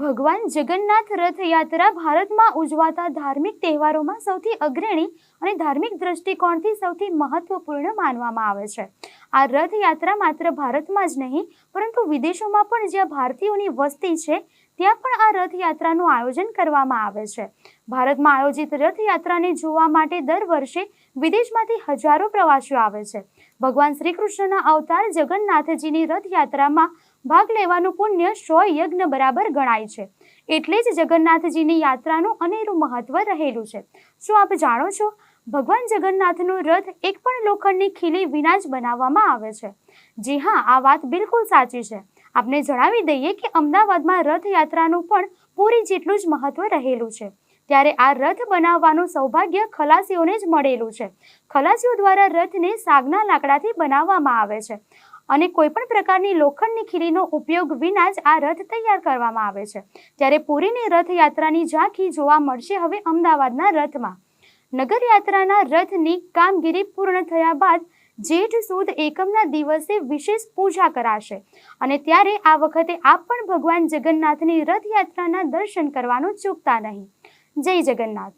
ભગવાન જગન્નાથ રથયાત્રા ભારતમાં ઉજવાતા ધાર્મિક તહેવારોમાં સૌથી અગ્રણી અને ધાર્મિક દ્રષ્ટિકોણથી સૌથી મહત્વપૂર્ણ માનવામાં આવે છે. આ રથયાત્રા માત્ર ભારતમાં જ નહીં, પરંતુ વિદેશોમાં પણ જ્યાં ભારતીયોની વસ્તી છે ત્યાં પણ આ રથયાત્રાનું આયોજન કરવામાં આવે છે. ભારતમાં આયોજિત રથયાત્રાને જોવા માટે દર વર્ષે વિદેશમાંથી હજારો પ્રવાસીઓ આવે છે. ભગવાન શ્રી કૃષ્ણના અવતાર જગન્નાથજીની રથયાત્રામાં ભાગ લેવાનું પુણ્ય સો યજ્ઞ બરાબર ગણાય છે. એટલે જ જગન્નાથજીની યાત્રાનું અનેરું મહત્વ રહેલું છે. શું આપ જાણો છો? ભગવાન જગન્નાથનો રથ એક પણ લોખંડની ખીલી વિના જ બનાવવામાં આવે છે. જી હા, આ વાત બિલકુલ સાચી છે. આપને જણાવી દઈએ કે અમદાવાદમાં રથયાત્રાનું પણ પૂરી જેટલું જ મહત્વ રહેલું છે. ત્યારે આ રથ બનાવવાનું સૌભાગ્ય ખલાસીઓને જ મળેલું છે. ખલાસીઓ દ્વારા રથને સાગના લાકડાથી બનાવવામાં આવે છે અને કોઈ પણ પ્રકારની લોખંડની ખીલીનો ઉપયોગ વિના જ આ રથ તૈયાર કરવામાં આવે છે. ત્યારે પુરીની રથયાત્રાની ઝાંખી જોવા મળશે હવે અમદાવાદના રથમાં. નગરયાત્રાના રથની કામગીરી પૂર્ણ થયા બાદ જેઠ સુદ એકમના દિવસે વિશેષ પૂજા કરાશે. અને ત્યારે આ વખતે આપ પણ ભગવાન જગન્નાથની રથયાત્રાના દર્શન કરવાનું ચૂકતા નહીં. જય જગન્નાથ.